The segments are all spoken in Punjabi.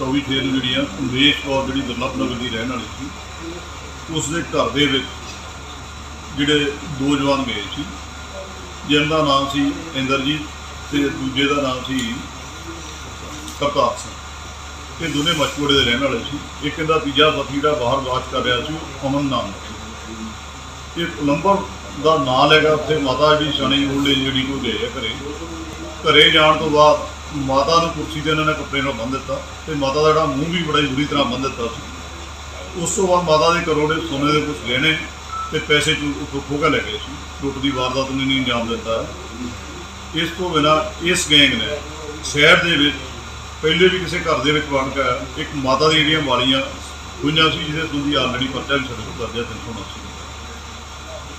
24 ਛੇ ਨੂੰ ਜਿਹੜੀਆਂ ਉਮੇਸ਼ ਕੌਰ ਜਿਹੜੀ ਦੁਰਲਭ ਨਗਰ ਦੀ ਰਹਿਣ ਵਾਲੀ ਸੀ, ਉਸ ਦੇ ਘਰ ਦੇ ਵਿੱਚ ਜਿਹੜੇ ਦੋ ਜਵਾਨ ਗਏ ਸੀ ਜਿਨ੍ਹਾਂ ਦਾ ਨਾਮ ਸੀ ਇੰਦਰਜੀਤ ਤੇ ਦੂਜੇ ਦਾ ਨਾਮ ਸੀ ਕਰਤਾਰ ਸਿੰਘ। ਇਹ ਦੋਨੇ ਮਚੂੜੇ ਦੇ ਰਹਿਣ ਵਾਲੇ ਸੀ। ਇੱਕ ਇਹਦਾ ਤੀਜਾ ਸਾਥੀ ਜਿਹੜਾ ਬਾਹਰ ਵਾਚ ਕਰ ਰਿਹਾ ਸੀ, ਉਹ ਅਮਨ ਨਾਮ ਇਹ ਨੰਬਰ ਦਾ ਨਾਂ ਲੈਗਾ ਉੱਥੇ ਮਾਤਾ ਜਿਹੜੀ ਸ਼ਨੀ ਓਲਡ ਜਿਹੜੀ ਕੋ ਗਏ ਆ ਘਰੇ। ਘਰੇ ਜਾਣ ਤੋਂ ਬਾਅਦ ਮਾਤਾ ਨੂੰ ਕੁਰਸੀ ਤੇ ਇਹਨਾਂ ਨੇ ਕੱਪੜੇ ਨਾਲ ਬੰਨ੍ਹ ਦਿੱਤਾ ਤੇ ਮਾਤਾ ਦਾ ਜਿਹੜਾ ਮੂੰਹ ਵੀ ਬੜਾ ਹੀ ਬੁਰੀ ਤਰ੍ਹਾਂ ਬੰਨ੍ਹ ਦਿੱਤਾ ਸੀ। ਉਸ ਤੋਂ ਬਾਅਦ ਮਾਤਾ ਦੇ ਘਰੋਂ ਸੋਨੇ ਦੇ ਕੁਝ ਗਹਿਣੇ ਤੇ ਪੈਸੇ ਚੂ ਉੱਥੋਂ ਖੋਹ ਕੇ ਲੈ ਗਏ ਸੀ। ਲੁੱਟ ਦੀ ਵਾਰਦਾਤ ਨੂੰ ਨਹੀਂ ਅੰਜਾਮ ਦਿੱਤਾ। ਇਸ ਤੋਂ ਬਿਨਾਂ ਇਸ ਗੈਂਗ ਨੇ ਸ਼ਹਿਰ ਦੇ ਵਿੱਚ ਪਹਿਲੇ ਵੀ ਕਿਸੇ ਘਰ ਦੇ ਵਿੱਚ ਵੜ ਕੇ ਇੱਕ ਮਾਤਾ ਦੀ ਜਿਹੜੀਆਂ ਵਾਲੀਆਂ ਹੋਈਆਂ ਸੀ, ਜਿਹਦੇ ਸੰਬੰਧੀ ਆਲਰੇਡੀ ਪਰਚਾ ਵੀ ਸਾਡੇ ਕੋਲ ਦਰਜ ਹੈ 380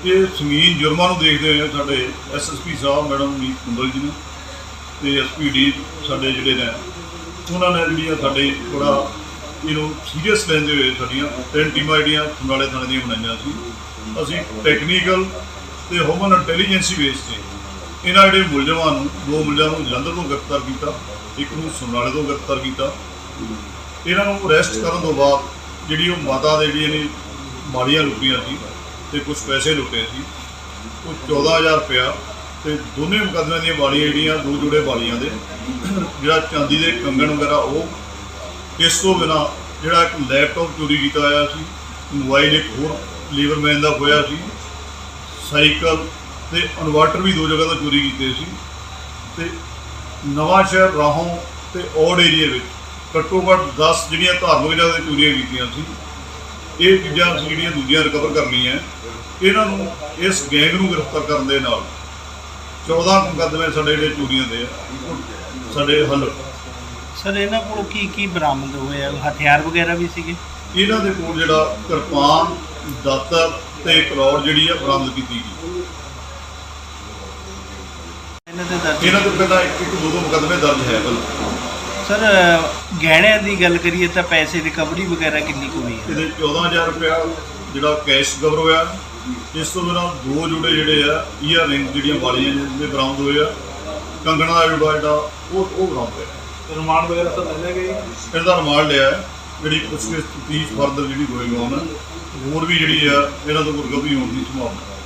ਇਹ ਸੰਗੀਨ ਜੁਰਮਾਂ ਨੂੰ ਦੇਖਦੇ ਹੋਏ ਸਾਡੇ ਐਸਐਸਪੀ ਸਾਹਿਬ, ਮੈਡਮ ਮੀਤ ਕੁੰਦਲ ਜੀ ਨੇ ਤੇ ਐਸਪੀਡੀ ਸਾਡੇ ਜਿਹੜੇ ਨੇ, ਉਹਨਾਂ ਨੇ ਜਿਹੜੀਆਂ ਸਾਡੇ ਬੜਾ ਇਹਨੂੰ ਸੀਰੀਅਸ ਲੈਂਦੇ ਹੋਏ ਸਾਡੀਆਂ, ਤਿੰਨ ਟੀਮਾਂ ਜਿਹੜੀਆਂ ਸਮਰਾਲੇ ਥਾਣੇ ਦੀਆਂ ਬਣਾਈਆਂ ਸੀ। ਅਸੀਂ ਟੈਕਨੀਕਲ ਤੇ ਹਿਊਮਨ ਇੰਟੈਲੀਜੈਂਸੀ ਬੇਸ ਤੇ ਇਹਨਾਂ ਜਿਹੜੇ ਮੁਲਜ਼ਮਾਂ ਨੂੰ, ਦੋ ਮੁਲਜ਼ਮਾਂ ਨੂੰ ਜਲੰਧਰ ਤੋਂ ਗ੍ਰਿਫਤਾਰ ਕੀਤਾ, ਇੱਕ ਨੂੰ ਸਮਰਾਲੇ ਤੋਂ ਗ੍ਰਿਫਤਾਰ ਕੀਤਾ। ਇਹਨਾਂ ਨੂੰ ਅਰੈਸਟ ਕਰਨ ਤੋਂ ਬਾਅਦ ਜਿਹੜੀ ਉਹ ਮਾਤਾ ਦੇ ਜਿਹੜੀ ਇਹਨੇ ਮਾਲੀਆਂ ਲੁੱਟੀਆਂ ਸੀ ਤੇ ਕੁਝ ਪੈਸੇ ਲੁੱਟੇ ਸੀ। ਉਹ 14000 ਰੁਪਇਆ ਤੇ ਦੋਨੇ ਮੁਕੱਦਮਿਆਂ ਦੀਆਂ ਵਾਲੀਆਂ ਜਿਹੜੀਆਂ ਦੋ ਜੋੜੇ ਵਾਲੀਆਂ ਦੇ, ਜਿਹੜਾ ਚਾਂਦੀ ਦੇ ਕੰਗਣ ਵਗੈਰਾ ਉਹ, ਇਸ ਤੋਂ ਬਿਨਾ ਜਿਹੜਾ ਇੱਕ ਲੈਪਟਾਪ ਚੋਰੀ ਕੀਤਾ ਹੋਇਆ ਸੀ ਮੋਬਾਈਲ ਇੱਕ ਹੋਰ ਲੀਵਰਮੈਨ ਦਾ ਹੋਇਆ ਸੀ, ਸਾਈਕਲ ਤੇ ਇਨਵਰਟਰ ਵੀ ਦੋ ਜਗ੍ਹਾ ਤੋਂ ਚੋਰੀ ਕੀਤੇ ਸੀ ਤੇ ਨਵਾਂ ਸ਼ਹਿਰ ਰਾਹੋਂ ਤੇ ਔੜ ਏਰੀਏ ਵਿੱਚ ਘੱਟੋ ਘੱਟ 10 ਜਿਹੜੀਆਂ ਧਾਰਮਿਕ ਜਗ੍ਹਾ ਤੇ ਚੋਰੀਆਂ ਕੀਤੀਆਂ ਸੀ, ਇਹ ਚੀਜ਼ਾਂ ਅਸੀਂ ਜਿਹੜੀਆਂ ਦੂਜੀਆਂ ਰਿਕਵਰ ਕਰਨੀਆਂ, ਇਹਨਾਂ ਨੂੰ ਇਸ ਗੈਂਗ ਨੂੰ ਗ੍ਰਿਫਤਾਰ ਕਰਨ ਦੇ ਨਾਲ 14 ਮੁਕੱਦਮੇ ਸਾਡੇ ਜਿਹੜੇ ਚੋਰੀਆਂ ਦੇ ਆ ਉਹ ਸਾਡੇ ਹੱਲ। ਸਰ ਇਹਨਾਂ ਕੋਲ ਕੀ ਕੀ ਬਰਾਮਦ ਹੋਇਆ? ਹਥਿਆਰ ਵਗੈਰਾ ਵੀ ਸੀਗੇ? ਇਹਨਾਂ ਦੇ ਕੋਲ ਜਿਹੜਾ ਕਿਰਪਾਨ ਦਾਤਰ ਤੇ ਕਰੋੜ ਜਿਹੜੀ ਆ ਬਰਾਮਦ ਕੀਤੀ ਗਈ। ਇਹਨਾਂ ਦੇ ਦਰਜ ਇਹਨਾਂ ਤੋਂ ਪਹਿਲਾਂ ਇੱਕ ਇੱਕ ਦੋ ਦੋ ਮੁਕੱਦਮੇ ਦਰਜ ਹੈ ਬਲ ਸਰ ਗਹਿਣਿਆਂ ਦੀ ਗੱਲ ਕਰੀਏ ਤਾਂ ਪੈਸੇ ਰਿਕਵਰੀ ਵਗੈਰਾ ਕਿੰਨੀ ਕੁ ਹੋਈ ਹੈ? ਇਹਦੇ 14000 ਰੁਪਇਆ ਜਿਹੜਾ ਕੈਸ਼ ਕਵਰ ਹੋਇਆ ਇਸ ਤੋਂ ਬਿਨਾਂ ਦੋ ਜੋੜੇ ਜਿਹੜੇ ਆ ਈਅਰ ਰਿੰਗ ਜਿਹੜੀਆਂ ਵਾਲੀਆਂ ਜਿਹੜੇ ਬਰਾਮਦ ਹੋਏ ਆ। ਕੰਗਣਾ ਦਾ ਜੋੜਾ ਜਿਹੜਾ ਉਹ ਉਹ ਬਰਾਮਦ ਹੋਇਆ। ਰਿਮਾਂਡ ਵਗੈਰਾ ਤਾਂ ਲੈ ਗਏ? ਇਹਦਾ ਰਿਮਾਂਡ ਲਿਆ ਜਿਹੜੀ ਪੁੱਛਗਿੱਛ ਤੀਸ ਫਰਦਰ ਜਿਹੜੀ ਹੋਏਗਾ ਉਹਨਾਂ ਹੋਰ ਵੀ ਜਿਹੜੀ ਆ ਇਹਨਾਂ ਤੋਂ ਰਿਕਵਰੀ ਹੋਣ ਦੀ ਸੰਭਾਵਨਾ ਹੈ